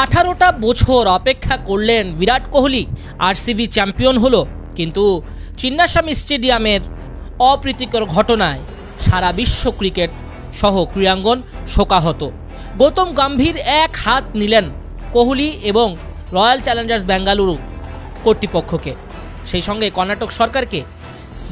আঠারোটা বছর অপেক্ষা করলেন বিরাট কোহলি আর আরসিবি চ্যাম্পিয়ন হলো। কিন্তু চিন্নাস্বামী স্টেডিয়ামের অপ্রীতিকর ঘটনায় সারা বিশ্ব ক্রিকেট সহ ক্রীড়াঙ্গন শোকাহত। গৌতম গম্ভীর এক হাত নিলেন কোহলি এবং রয়্যাল চ্যালেঞ্জার্স বেঙ্গালুরু কর্তৃপক্ষকে। সেই সঙ্গে কর্ণাটক সরকারকে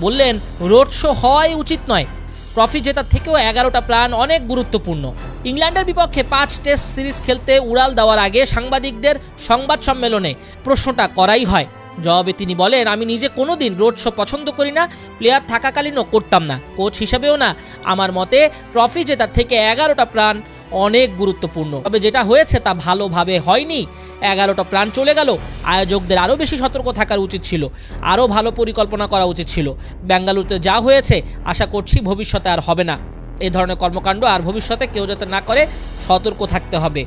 বললেন, রোড শো হওয়াই উচিত নয়। ট্রফি জেতার থেকেও এগারোটা প্রাণ অনেক গুরুত্বপূর্ণ। ইংল্যান্ডের বিপক্ষে পাঁচ টেস্ট সিরিজ খেলতে উড়াল দেওয়ার আগে সাংবাদিকদের সংবাদ সম্মেলনে প্রশ্নটা করাই হয়। জবাবে তিনি বলেন, আমি নিজে কোনোদিন রোড শো পছন্দ করি না, প্লেয়ার থাকাকালীনও করতাম না, কোচ হিসেবেও না। আমার মতে, ট্রফি জেতার থেকে এগারোটা প্রাণ অনেক গুরুত্বপূর্ণ। তবে যেটা হয়েছে তা ভালোভাবে হয়নি। এগারোটা প্রাণ চলে গেল, আয়োজকদের আরও বেশি সতর্ক থাকার উচিত ছিল, আরও ভালো পরিকল্পনা করা উচিত ছিল। বেঙ্গালুরুতে যা হয়েছে, আশা করছি ভবিষ্যতে আর হবে না। এই ধরনের কর্মকাণ্ড আর ভবিষ্যতে কেউ যাতে না করে, সতর্ক থাকতে হবে।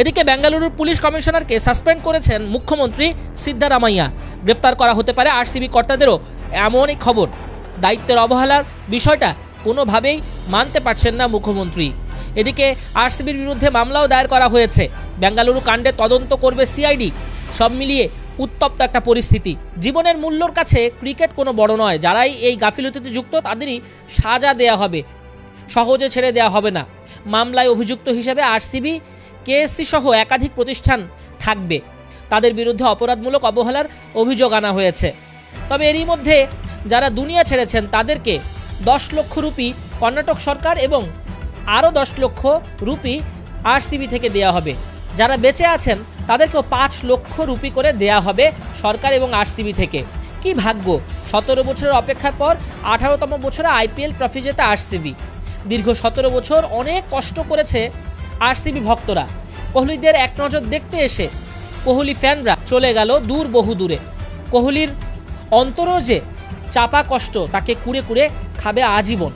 এদিকে বেঙ্গালুরুর পুলিশ কমিশনারকে সাসপেন্ড করেছেন মুখ্যমন্ত্রী সিদ্ধারামাইয়া। গ্রেফতার করা হতে পারে আরসিবি কর্তাদেরও, এমনই খবর। দায়িত্বের অবহেলার বিষয়টা কোনোভাবেই মানতে পারছেন না মুখ্যমন্ত্রী। এদিকে আরসিবির বিরুদ্ধে মামলাও দায়ের করা হয়েছে। বেঙ্গালুরু কাণ্ডে তদন্ত করবে সিআইডি। সব মিলিয়ে উত্তপ্ত একটা পরিস্থিতি। জীবনের মূল্যর কাছে ক্রিকেট কোনো বড় নয়। যারাই এই গাফিলতিতে যুক্ত, তাদেরই সাজা দেয়া হবে। সহজে ছেড়ে দেওয়া হবে না। মামলায় অভিযুক্ত হিসেবে আরসিবি, কেএসসি সহ একাধিক প্রতিষ্ঠান থাকবে। তাদের বিরুদ্ধে অপরাধমূলক অবহেলার অভিযোগ আনা হয়েছে। তবে এরই মধ্যে যারা দুনিয়া ছেড়েছেন, তাদেরকে দশ লক্ষ রুপি কর্ণাটক সরকার এবং আরও দশ লক্ষ রুপি আরসিবি থেকে দেয়া হবে। যারা বেঁচে আছেন, তাদেরকেও পাঁচ লক্ষ রুপি করে দেয়া হবে সরকার এবং আরসিবি থেকে। কি ভাগ্য? সতেরো বছরের অপেক্ষার পর আঠারোতম বছরে আইপিএল ট্রফি জেতা আরসিবি। দীর্ঘ সতেরো বছর অনেক কষ্ট করেছে আরসিবি ভক্তরা। কোহলিদের এক নজর দেখতে এসে কোহলি ফ্যানরা চলে গেল দূর বহু দূরে। কোহলির অন্তরও যে চাপা কষ্ট, তাকে কুড়ে কুড়ে খাবে আজীবন।